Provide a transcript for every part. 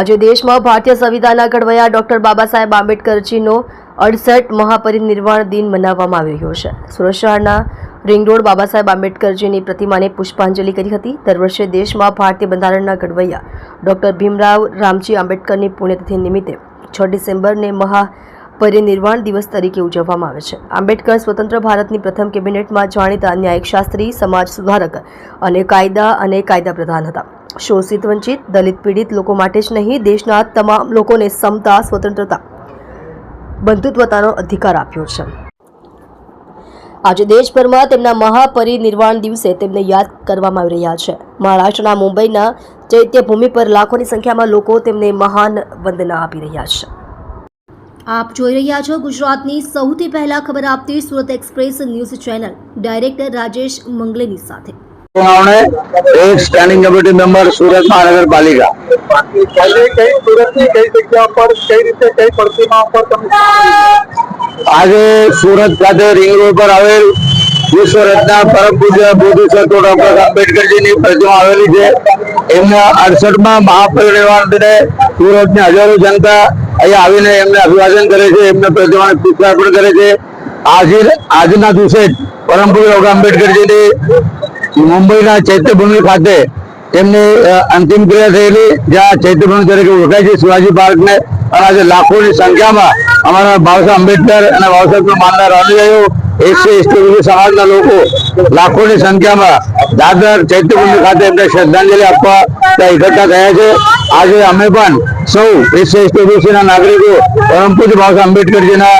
આજે દેશમાં ભારતીય સંવિધાનના ઘડવૈયા ડોક્ટર બાબા સાહેબ આંબેડકરજીનો અડસઠ મહાપરિનિર્વાણ દિન મનાવવામાં આવી રહ્યો છે. સુરત શહેરના રિંગ રોડ બાબા સાહેબ આંબેડકરજીની પ્રતિમાને પુષ્પાંજલિ કરી હતી. દર વર્ષે દેશમાં ભારતીય બંધારણના ઘડવૈયા ડોક્ટર ભીમરાવ રામજી આંબેડકરની પુણ્યતિથિ નિમિત્તે છ ડિસેમ્બરને મહા પરિનિર્વાણ દિવસ તરીકે ઉજવવામાં આવે છે. આંબેડકર સ્વતંત્ર ભારતની પ્રથમ કેબિનેટમાં જાણીતા ન્યાયિક શાસ્ત્રી, સમાજ સુધારક અને કાયદા અને કાયદા પ્રધાન હતા. શોષિત વંચિત દલિત પીડિત લોકો માટે જ નહીં, દેશના તમામ લોકોને સમતા, સ્વતંત્રતા બંધુત્વતાનો અધિકાર આપ્યો છે. આજે દેશભરમાં તેમના મહાપરિનિર્વાણ દિવસે તેમને યાદ કરવામાં આવી રહ્યા છે. મહારાષ્ટ્રના મુંબઈના ચૈત્યભૂમિ પર લાખોની સંખ્યામાં લોકો તેમને મહાન વંદના આપી રહ્યા છે. આપ જોઈ રહ્યા છો ગુજરાતની સૌથી પહેલા ખબર આપતી Surat express news channel. Director Rajesh મંગલેની સાથે. એક સ્ટેન્ડિંગ કમિટી મેમ્બર સુરત મહાનગરપાલિકા. આજે સુરત ખાતે રિંગ રોડ પર આવેલ વિશ્વરત્ના પરમ પૂજ્ય બોધિસત્વ ડોક્ટર આંબેડકરજીની પ્રતિમા આવેલી છે. એમના અડસઠમાં દિને સુરતની હજારો જનતા અહીંયા આવીને એમને અભિવાદન કરે છે એમને પ્રતિમાને પુષ્પાર્પણ કરે છે. આજે આજના દિવસે પરમપુર પરમ પૂજ્ય આંબેડકરજીની મુંબઈના ચૈત્યભૂમિ ખાતે તેમની અંતિમ ક્રિયા થયેલી, જ્યાં ચૈત્યભૂમિ તરીકે ઓળખાય છે શિવાજી પાર્કને. અને આજે લાખોની સંખ્યામાં અમારા બાબા આંબેડકર અને બાબા સાહેબનો માનનાર અનુયાયીઓ એસસી એસટી સમાજના લોકો લાખોની સંખ્યામાં દાદર ચૈત્યભૂમિ ખાતે એમને શ્રદ્ધાંજલિ આપવા ત્યાં એકઠા થયા છે. આજે અમે પણ સૌ એસસી એસટી ઓબીસીના નાગરિકો પરમ પૂજ્ય બાબા આંબેડકરજીના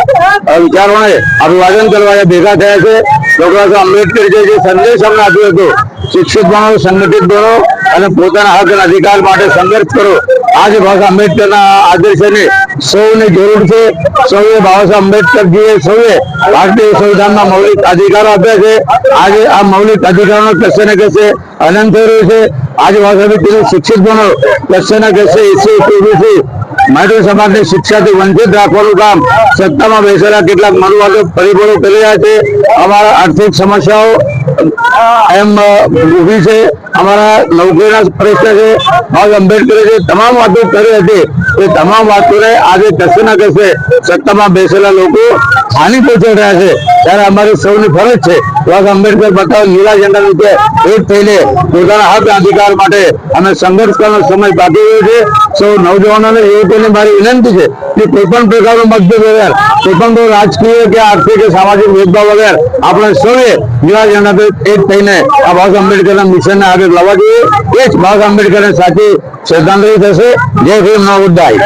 વિચારોને અભિવાદન કરવા ભેગા થયા છે. ડોક્ટર બાબા આંબેડકરજીએ જે સંદેશ અમને આપ્યો હતો, શિક્ષિત બનો સંગઠિત બનો અને પોતાના હક અધિકાર માટે સંઘર્ષ કરો. આજે બાબા આંબેડકરના આદર્શને સૌની જરૂર છે. સૌએ બાબા આંબેડકરજીએ સૌએ ભારતીય સંવિધાનમાં મૌલિક અધિકારો આપ્યા છે. આજે આ મૌલિક અધિકારોનો કશે ને કશે અનંત થઈ રહ્યો છે. આજે બાબા સાહેબ શિક્ષિત બનો. કશે ને કશે એસી ઓબીસી માઇનોર સમાજને શિક્ષાથી વંચિત રાખવાનું કામ સત્તામાં બેસેલા કેટલાક મનુવાદો પરિબળો કરી રહ્યા છે. અમારા આર્થિક સમસ્યાઓ એમ ઊભી છે. અમારા નોકરીના પ્રશ્ન છે બાબા આંબેડકરે જે તમામ વાતો કરી હતી, એ તમામ વાતોને આજે કશે ના કશે સત્તામાં બેસેલા લોકો હાનિ પહોંચાડી રહ્યા છે. ત્યારે અમારી સૌની ફરજ છે બાબા આંબેડકર બતાવ લીલા ઝંડા નીચે એક થઈને પોતાના હક અધિકાર માટે અમે સંઘર્ષ કરવાનો સમય બાકી રહ્યો છે. સૌ નવજવાનોને યુવકોને મારી વિનંતી છે કે કોઈ પણ પ્રકારનો મતભેદ વગર કોઈ પણ રાજકીય કે આર્થિક કે સામાજિક ભેદભાવ વગર આપણે સૌએ લીલા ઝંડા એક થઈને આ બાબા આંબેડકરના મિશનને આગળ લાવવા જોઈએ. એ જ બાબા આંબેડકરને સાચી શ્રદ્ધાંજલિ થશે. જય ભીમ નવ બુદ્ધાય